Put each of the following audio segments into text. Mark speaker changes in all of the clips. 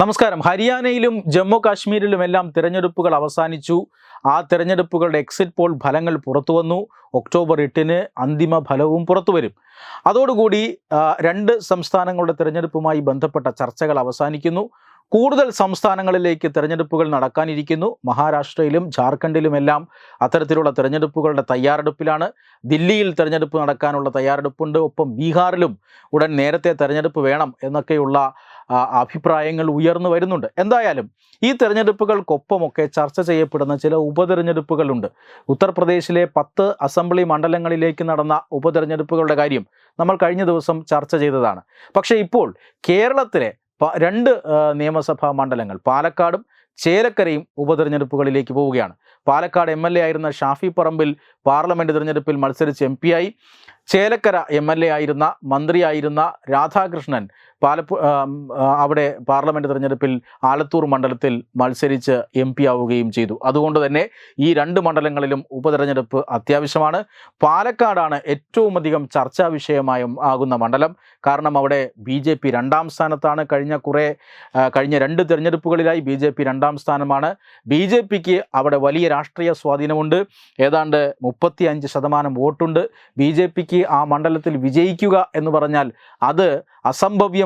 Speaker 1: നമസ്കാരം. ഹരിയാനയിലും ജമ്മു കാശ്മീരിലും എല്ലാം തിരഞ്ഞെടുപ്പുകൾ അവസാനിച്ചു. ആ തിരഞ്ഞെടുപ്പുകളുടെ എക്സിറ്റ് പോൾ ഫലങ്ങൾ പുറത്തു വന്നു. ഒക്ടോബർ എട്ടിന് അന്തിമ ഫലവും പുറത്തു വരും. അതോടുകൂടി രണ്ട് സംസ്ഥാനങ്ങളുടെ തിരഞ്ഞെടുപ്പുമായി ബന്ധപ്പെട്ട ചർച്ചകൾ അവസാനിക്കുന്നു. കൂടുതൽ സംസ്ഥാനങ്ങളിലേക്ക് തിരഞ്ഞെടുപ്പുകൾ നടക്കാനിരിക്കുന്നു. മഹാരാഷ്ട്രയിലും ജാർഖണ്ഡിലുമെല്ലാം അത്തരത്തിലുള്ള തിരഞ്ഞെടുപ്പുകളുടെ തയ്യാറെടുപ്പിലാണ്. ദില്ലിയിൽ തിരഞ്ഞെടുപ്പ് നടക്കാനുള്ള തയ്യാറെടുപ്പുണ്ട്. ഒപ്പം ബീഹാറിലും ഉടൻ നേരത്തെ തിരഞ്ഞെടുപ്പ് വേണം എന്നൊക്കെയുള്ള അഭിപ്രായങ്ങൾ ഉയർന്നു വരുന്നുണ്ട്. എന്തായാലും ഈ തെരഞ്ഞെടുപ്പുകൾക്കൊപ്പമൊക്കെ ചർച്ച ചെയ്യപ്പെടുന്ന ചില ഉപതെരഞ്ഞെടുപ്പുകളുണ്ട്. ഉത്തർപ്രദേശിലെ പത്ത് അസംബ്ലി മണ്ഡലങ്ങളിലേക്ക് നടന്ന ഉപതെരഞ്ഞെടുപ്പുകളുടെ കാര്യം നമ്മൾ കഴിഞ്ഞ ദിവസം ചർച്ച ചെയ്തതാണ്. പക്ഷേ ഇപ്പോൾ കേരളത്തിലെ രണ്ട് നിയമസഭാ മണ്ഡലങ്ങൾ പാലക്കാടും ചേലക്കരയും ഉപതെരഞ്ഞെടുപ്പുകളിലേക്ക് പോവുകയാണ്. പാലക്കാട് എം എൽ എ ആയിരുന്ന ഷാഫി പറമ്പിൽ പാർലമെന്റ് തിരഞ്ഞെടുപ്പിൽ മത്സരിച്ച് എം പി ആയി. ചേലക്കര എം എൽ എ ആയിരുന്ന മന്ത്രിയായിരുന്ന രാധാകൃഷ്ണൻ പാലപ്പു അവിടെ പാർലമെന്റ് തിരഞ്ഞെടുപ്പിൽ ആലത്തൂർ മണ്ഡലത്തിൽ മത്സരിച്ച് എം പി ആവുകയും ചെയ്തു. അതുകൊണ്ട് തന്നെ ഈ രണ്ട് മണ്ഡലങ്ങളിലും ഉപതെരഞ്ഞെടുപ്പ് അത്യാവശ്യമാണ്. പാലക്കാടാണ് ഏറ്റവും അധികം ചർച്ചാ വിഷയമായ ആകുന്ന മണ്ഡലം. കാരണം അവിടെ ബി ജെ പി രണ്ടാം സ്ഥാനത്താണ് കഴിഞ്ഞ കുറേ കഴിഞ്ഞ രണ്ട് തിരഞ്ഞെടുപ്പുകളിലായി ബി ജെ പി രണ്ടാം സ്ഥാനമാണ്. ബി ജെ പിക്ക് അവിടെ വലിയ രാഷ്ട്രീയ സ്വാധീനമുണ്ട്. ഏതാണ്ട് മുപ്പത്തി അഞ്ച് ശതമാനം വോട്ടുണ്ട്. ബി ജെ പിക്ക് ആ മണ്ഡലത്തിൽ വിജയിക്കുക എന്ന് പറഞ്ഞാൽ അത്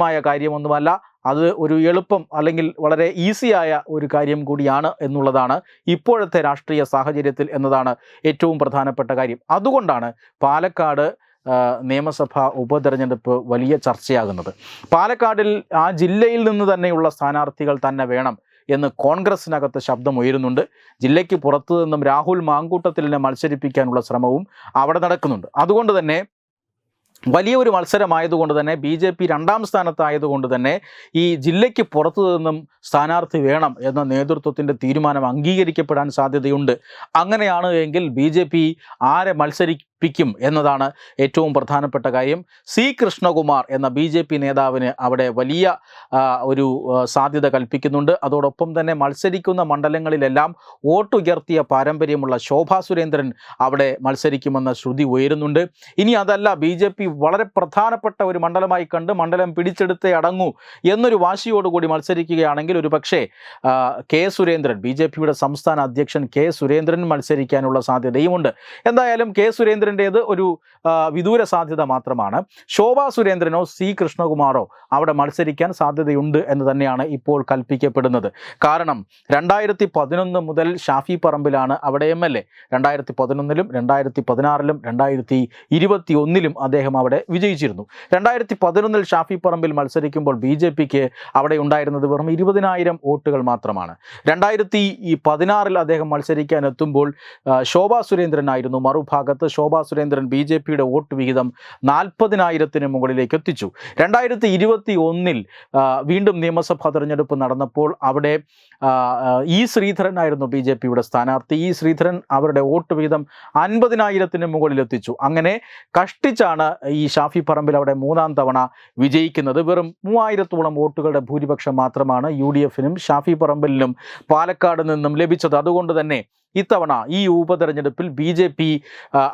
Speaker 1: അസംഭവ്യമായ കാര്യമൊന്നുമല്ല. അത് ഒരു എളുപ്പം അല്ലെങ്കിൽ വളരെ ഈസിയായ ഒരു കാര്യം കൂടിയാണ് എന്നുള്ളതാണ് ഇപ്പോഴത്തെ രാഷ്ട്രീയ സാഹചര്യത്തിൽ എന്നതാണ് ഏറ്റവും പ്രധാനപ്പെട്ട കാര്യം. അതുകൊണ്ടാണ് പാലക്കാട് നിയമസഭാ ഉപതെരഞ്ഞെടുപ്പ് വലിയ ചർച്ചയാകുന്നത്. പാലക്കാടിൽ ആ ജില്ലയിൽ നിന്ന് തന്നെയുള്ള സ്ഥാനാർത്ഥികൾ തന്നെ വേണം എന്ന് കോൺഗ്രസിനകത്ത് ശബ്ദം ഉയരുന്നുണ്ട് ജില്ലയ്ക്ക് പുറത്തു നിന്നും രാഹുൽ മാങ്കൂട്ടത്തിലിനെ മത്സരിപ്പിക്കാനുള്ള ശ്രമവും അവിടെ നടക്കുന്നുണ്ട്. അതുകൊണ്ട് തന്നെ വലിയ ഒരു മത്സരമായതുകൊണ്ട് തന്നെ ബി ജെ പി രണ്ടാം സ്ഥാനത്തായതുകൊണ്ട് തന്നെ ഈ ജില്ലയ്ക്ക് പുറത്തു നിന്നും സ്ഥാനാർത്ഥി വേണം എന്ന നേതൃത്വത്തിന്റെ തീരുമാനം അംഗീകരിക്കപ്പെടാൻ സാധ്യതയുണ്ട്. അങ്ങനെയാണ് എങ്കിൽ ബി ജെ പി ആരെ മത്സരിപ്പിക്കും എന്നതാണ് ഏറ്റവും പ്രധാനപ്പെട്ട കാര്യം. സി കൃഷ്ണകുമാർ എന്ന ബി ജെ പി നേതാവിന് അവിടെ വലിയ ഒരു സാധ്യത കൽപ്പിക്കുന്നുണ്ട്. അതോടൊപ്പം തന്നെ മത്സരിക്കുന്ന മണ്ഡലങ്ങളിലെല്ലാം വോട്ടുയർത്തിയ പാരമ്പര്യമുള്ള ശോഭാ സുരേന്ദ്രൻ അവിടെ മത്സരിക്കുമെന്ന ശ്രുതി ഉയരുന്നുണ്ട്. ഇനി അതല്ല ബി ജെ പി വളരെ പ്രധാനപ്പെട്ട ഒരു മണ്ഡലമായി കണ്ട് മണ്ഡലം പിടിച്ചെടുത്തേ അടങ്ങൂ എന്നൊരു വാശിയോടുകൂടി മത്സരിക്കുകയാണെങ്കിൽ ഒരു പക്ഷേ കെ സുരേന്ദ്രൻ ബി ജെ പിയുടെ സംസ്ഥാന അധ്യക്ഷൻ കെ സുരേന്ദ്രൻ മത്സരിക്കാനുള്ള സാധ്യതയുമുണ്ട്. എന്തായാലും കെ സുരേന്ദ്രന്റേത് ഒരു വിദൂര സാധ്യത മാത്രമാണ്. ശോഭാ സുരേന്ദ്രനോ സി കൃഷ്ണകുമാറോ അവിടെ മത്സരിക്കാൻ സാധ്യതയുണ്ട് എന്ന് തന്നെയാണ് ഇപ്പോൾ കൽപ്പിക്കപ്പെടുന്നത്. കാരണം രണ്ടായിരത്തി പതിനൊന്ന് മുതൽ ഷാഫി പറമ്പിലാണ് അവിടെ എം എൽ എ. രണ്ടായിരത്തി പതിനൊന്നിലും രണ്ടായിരത്തി പതിനാറിലും രണ്ടായിരത്തി ഇരുപത്തി ഒന്നിലും അദ്ദേഹം അവിടെ വിജയിച്ചിരുന്നു. രണ്ടായിരത്തി പതിനൊന്നിൽ ഷാഫി പറമ്പിൽ മത്സരിക്കുമ്പോൾ ബി ജെ പിക്ക് അവിടെ ഉണ്ടായിരുന്നത് വെറും ഇരുപതിനായിരം വോട്ടുകൾ മാത്രമാണ്. രണ്ടായിരത്തി പതിനാറിൽ അദ്ദേഹം മത്സരിക്കാൻ എത്തുമ്പോൾ ശോഭാ സുരേന്ദ്രനായിരുന്നു മറുഭാഗത്ത്. ശോഭാ സുരേന്ദ്രൻ ബി ജെ പിയുടെ വോട്ട് വിഹിതം നാൽപ്പതിനായിരത്തിന് മുകളിലേക്ക് എത്തിച്ചു. രണ്ടായിരത്തി ഇരുപത്തി ഒന്നിൽ വീണ്ടും നിയമസഭാ തെരഞ്ഞെടുപ്പ് നടന്നപ്പോൾ അവിടെ ഇ ശ്രീധരൻ ആയിരുന്നു ബി ജെ പിയുടെ സ്ഥാനാർത്ഥി. ഇ ശ്രീധരൻ അവരുടെ വോട്ട് വിഹിതം അൻപതിനായിരത്തിന് മുകളിലെത്തിച്ചു. അങ്ങനെ കഷ്ടിച്ചാണ് ഈ ഷാഫി പറമ്പിൽ അവിടെ മൂന്നാം തവണ വിജയിക്കുന്നത്. വെറും മൂവായിരത്തോളം വോട്ടുകളുടെ ഭൂരിപക്ഷം മാത്രമാണ് യു ഡി എഫിനും ഷാഫി പറമ്പിലിനും പാലക്കാട് നിന്നും ലഭിച്ചത്. അതുകൊണ്ട് തന്നെ ഇത്തവണ ഈ ഉപതെരഞ്ഞെടുപ്പിൽ ബി ജെ പി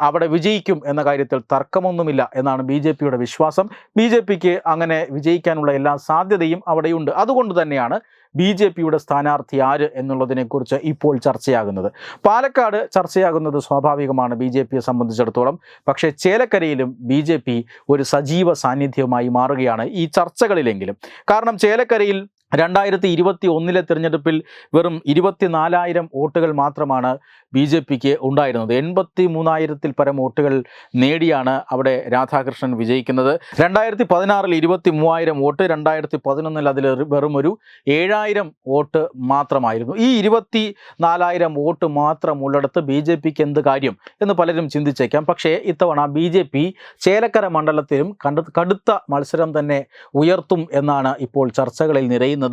Speaker 1: അവിടെ വിജയിക്കും എന്ന കാര്യത്തിൽ തർക്കമൊന്നുമില്ല എന്നാണ് ബി ജെ പിയുടെ വിശ്വാസം. ബി ജെ പിക്ക് അങ്ങനെ വിജയിക്കാനുള്ള എല്ലാ സാധ്യതയും അവിടെയുണ്ട്. അതുകൊണ്ട് തന്നെയാണ് ബി ജെ പിയുടെ സ്ഥാനാർത്ഥി ആര് എന്നുള്ളതിനെക്കുറിച്ച് ഇപ്പോൾ ചർച്ചയാകുന്നത്. പാലക്കാട് ചർച്ചയാകുന്നത് സ്വാഭാവികമാണ് ബി ജെ പിയെ സംബന്ധിച്ചിടത്തോളം. പക്ഷേ ചേലക്കരയിലും ബി ജെ പി ഒരു സജീവ സാന്നിധ്യവുമായി മാറുകയാണ് ഈ ചർച്ചകളിലെങ്കിലും. കാരണം ചേലക്കരയിൽ രണ്ടായിരത്തി ഇരുപത്തി ഒന്നിലെ തിരഞ്ഞെടുപ്പിൽ വെറും ഇരുപത്തിനാലായിരം വോട്ടുകൾ മാത്രമാണ് ബി ജെ പിക്ക് ഉണ്ടായിരുന്നത്. എൺപത്തി മൂന്നായിരത്തിൽ പരം വോട്ടുകൾ നേടിയാണ് അവിടെ രാധാകൃഷ്ണൻ വിജയിക്കുന്നത്. രണ്ടായിരത്തി പതിനാറിൽ ഇരുപത്തി മൂവായിരം വോട്ട് രണ്ടായിരത്തി പതിനൊന്നിൽ അതിൽ വെറും ഒരു ഏഴായിരം വോട്ട് മാത്രമായിരുന്നു. ഈ ഇരുപത്തി നാലായിരം വോട്ട് മാത്രം ഉള്ളിടത്ത് ബി ജെ പിക്ക് എന്ത് കാര്യം എന്ന് പലരും ചിന്തിച്ചേക്കാം. പക്ഷേ ഇത്തവണ ബി ജെ പി ചേലക്കര മണ്ഡലത്തിലും കടുത്ത മത്സരം തന്നെ ഉയർത്തും എന്നാണ് ഇപ്പോൾ ചർച്ചകളിൽ നിറയുന്നത്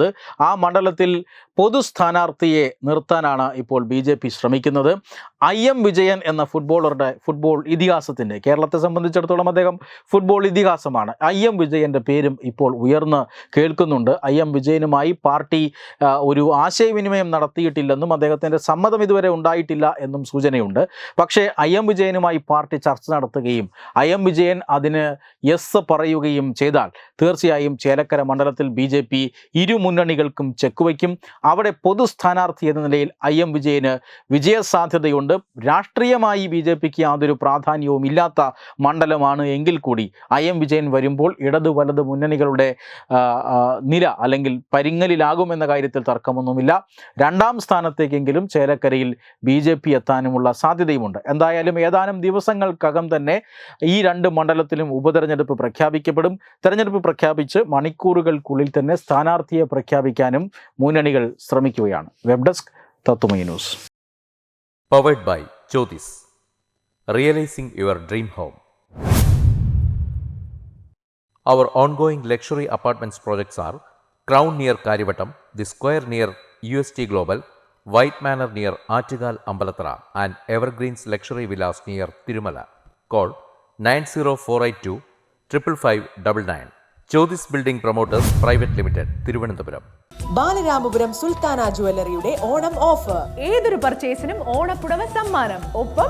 Speaker 1: ആ മണ്ഡലത്തിൽ പൊതു സ്ഥാനാർത്ഥിയെ നിർത്താനാണ് ഇപ്പോൾ ബി ജെ പി ശ്രമിക്കുന്നത്. ഐ എം വിജയൻ എന്ന ഫുട്ബോളറുടെ ഫുട്ബോൾ ഇതിഹാസത്തിന്റെ കേരളത്തെ സംബന്ധിച്ചിടത്തോളം അദ്ദേഹം ഫുട്ബോൾ ഇതിഹാസമാണ്. ഐ എം വിജയന്റെ പേരും ഇപ്പോൾ ഉയർന്ന് കേൾക്കുന്നുണ്ട്. ഐ എം വിജയനുമായി പാർട്ടി ഒരു ആശയവിനിമയം നടത്തിയിട്ടില്ലെന്നും അദ്ദേഹത്തിന്റെ സമ്മതം ഇതുവരെ ഉണ്ടായിട്ടില്ല എന്നും സൂചനയുണ്ട്. പക്ഷേ ഐ എം വിജയനുമായി പാർട്ടി ചർച്ച നടത്തുകയും ഐ എം വിജയൻ അതിന് യെസ് പറയുകയും ചെയ്താൽ തീർച്ചയായും ചേലക്കര മണ്ഡലത്തിൽ ബി ജെ പി ഇരു മുന്നണികൾക്കും ചെക്ക് വയ്ക്കും. അവിടെ പൊതു സ്ഥാനാർത്ഥി എന്ന നിലയിൽ ഐ എം വിജയന് വിജയസാധ്യതയുണ്ട്. രാഷ്ട്രീയമായി ബി ജെ പിക്ക് യാതൊരു പ്രാധാന്യവും ഇല്ലാത്ത മണ്ഡലമാണ് എങ്കിൽ കൂടി ഐ എം വിജയൻ വരുമ്പോൾ ഇടതു വലത് മുന്നണികളുടെ നില അല്ലെങ്കിൽ പരിങ്ങലിലാകുമെന്ന കാര്യത്തിൽ തർക്കമൊന്നുമില്ല. രണ്ടാം സ്ഥാനത്തേക്കെങ്കിലും ചേലക്കരയിൽ ബി ജെ പി എത്താനുമുള്ള സാധ്യതയുമുണ്ട്. എന്തായാലും ഏതാനും ദിവസങ്ങൾക്കകം തന്നെ ഈ രണ്ട് മണ്ഡലത്തിലും ഉപതെരഞ്ഞെടുപ്പ് പ്രഖ്യാപിക്കപ്പെടും. തെരഞ്ഞെടുപ്പ് പ്രഖ്യാപിച്ച് മണിക്കൂറുകൾക്കുള്ളിൽ തന്നെ സ്ഥാനാർത്ഥിയെ പ്രഖ്യാപിക്കാനും മുന്നണികൾ ശ്രമിക്കുകയാണ് വെബ് ഡെസ്ക് തത്തുമൈ news
Speaker 2: powered by Jyotis realising your dream home Our ongoing luxury apartments projects are Crown near Karivattam, The Square near UST Global, White Manor near Achigal Ambalatra, and Evergreens Luxury Villas near Tirumala. Call 90482 55599. Jyotis building promoters private limited Thiruvananthapuram.
Speaker 3: Balaramapuram Sultana ജുവല്ലറിയുടെ Onam offer.
Speaker 4: ഏതൊരു പർച്ചേസിനും ഓണപ്പുടവ സമ്മാനം. ഒപ്പം